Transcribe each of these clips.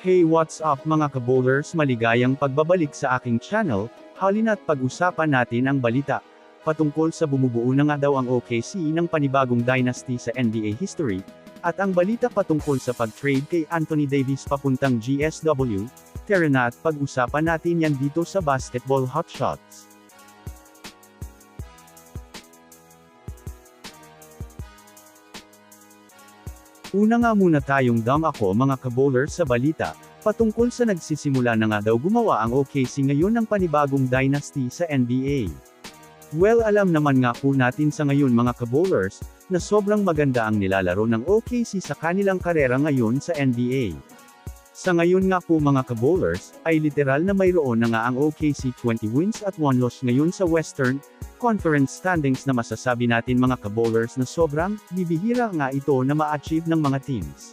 Hey what's up mga kabowlers maligayang pagbabalik sa aking channel, halina't pag-usapan natin ang balita. Patungkol sa bumubuo na nga daw ang OKC ng panibagong dynasty sa NBA history, at ang balita patungkol sa pag-trade kay Anthony Davis papuntang GSW, tara na at pag-usapan natin yan dito sa Basketball Hotshots. Una nga muna tayong dam ako mga kabowler sa balita, patungkol sa nagsisimula na nga daw gumawa ang OKC ngayon ng panibagong dynasty sa NBA. Well alam naman nga po natin sa ngayon mga kabowlers, na sobrang maganda ang nilalaro ng OKC sa kanilang karera ngayon sa NBA. Sa ngayon nga po mga kabowlers, ay literal na mayroon na nga ang OKC 20 wins at 1 loss ngayon sa Western Conference standings na masasabi natin mga kabowlers na sobrang bibihira nga ito na ma-achieve ng mga teams.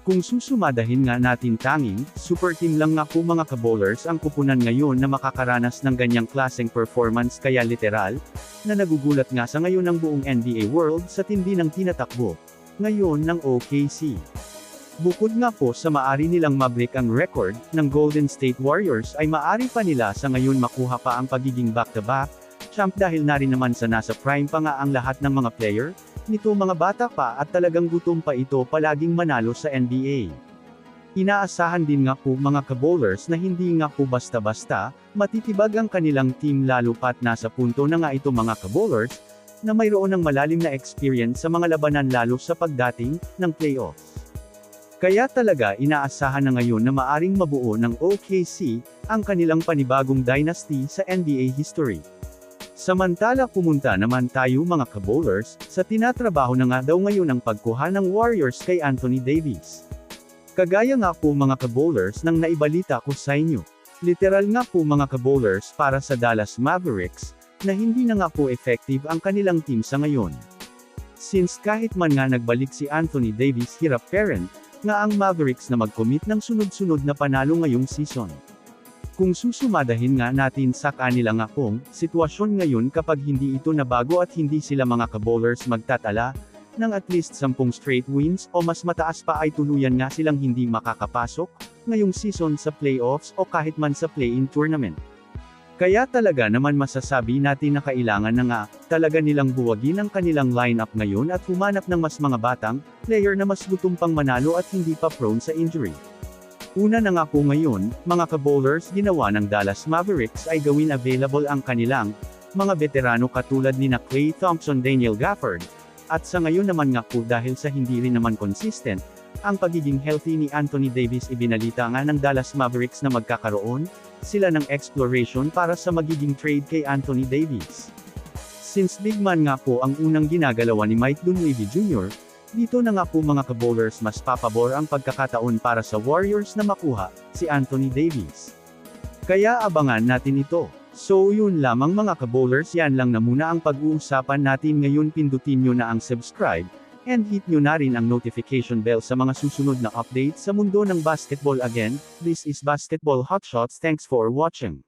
Kung susumadahin nga natin tanging, super team lang nga po mga kabowlers ang kupunan ngayon na makakaranas ng ganyang klaseng performance kaya literal, na nagugulat nga sa ngayon ng buong NBA world sa tindi ng tinatakbo. Ngayon ng OKC. Bukod nga po sa maari nilang mabreak ang record ng Golden State Warriors ay maari pa nila sa ngayon makuha pa ang pagiging back-to-back champ dahil na rin naman sa nasa prime pa nga ang lahat ng mga player, nito mga bata pa at talagang gutom pa ito palaging manalo sa NBA. Inaasahan din nga po mga kabowlers na hindi nga po basta-basta, matitibag ang kanilang team lalo pat nasa punto na nga ito mga kabowlers, na mayroon ng malalim na experience sa mga labanan lalo sa pagdating ng playoffs. Kaya talaga inaasahan na ngayon na maaring mabuo ng OKC, ang kanilang panibagong dynasty sa NBA history. Samantala pumunta naman tayo mga kabowlers, sa tinatrabaho na nga daw ngayon ang pagkuha ng Warriors kay Anthony Davis. Kagaya nga po mga kabowlers nang naibalita ko sa inyo. Literal nga po mga kabowlers para sa Dallas Mavericks, na hindi na nga po effective ang kanilang team sa ngayon. Since kahit man nga nagbalik si Anthony Davis hirap parent, nga ang Mavericks na mag-commit ng sunod-sunod na panalo ngayong season. Kung susumadahin nga natin sa kanila nga pong, sitwasyon ngayon kapag hindi ito nabago at hindi sila mga kabowlers magtatala, ng at least 10 straight wins o mas mataas pa ay tuluyan nga silang hindi makakapasok, ngayong season sa playoffs o kahit man sa play-in tournament. Kaya talaga naman masasabi natin na kailangan na nga, talaga nilang buwagin ang kanilang lineup ngayon at humanap ng mas mga batang, player na mas gutom pang manalo at hindi pa prone sa injury. Una na nga po ngayon, mga kabowlers ginawa ng Dallas Mavericks ay gawin available ang kanilang mga veterano katulad ni na Klay Thompson Daniel Gafford, at sa ngayon naman nga po dahil sa hindi rin naman consistent, ang pagiging healthy ni Anthony Davis ibinalita nga ng Dallas Mavericks na magkakaroon, sila ng exploration para sa magiging trade kay Anthony Davis. Since big man nga po ang unang ginagalawa ni Mike Dunleavy Jr., dito na nga po mga kabowlers mas papabor ang pagkakataon para sa Warriors na makuha, si Anthony Davis. Kaya abangan natin ito. So yun lamang mga kabowlers yan lang na muna ang pag-uusapan natin ngayon pindutin nyo na ang subscribe, and hit nyo na rin ang notification bell sa mga susunod na updates sa mundo ng basketball again, this is Basketball Hotshots thanks for watching.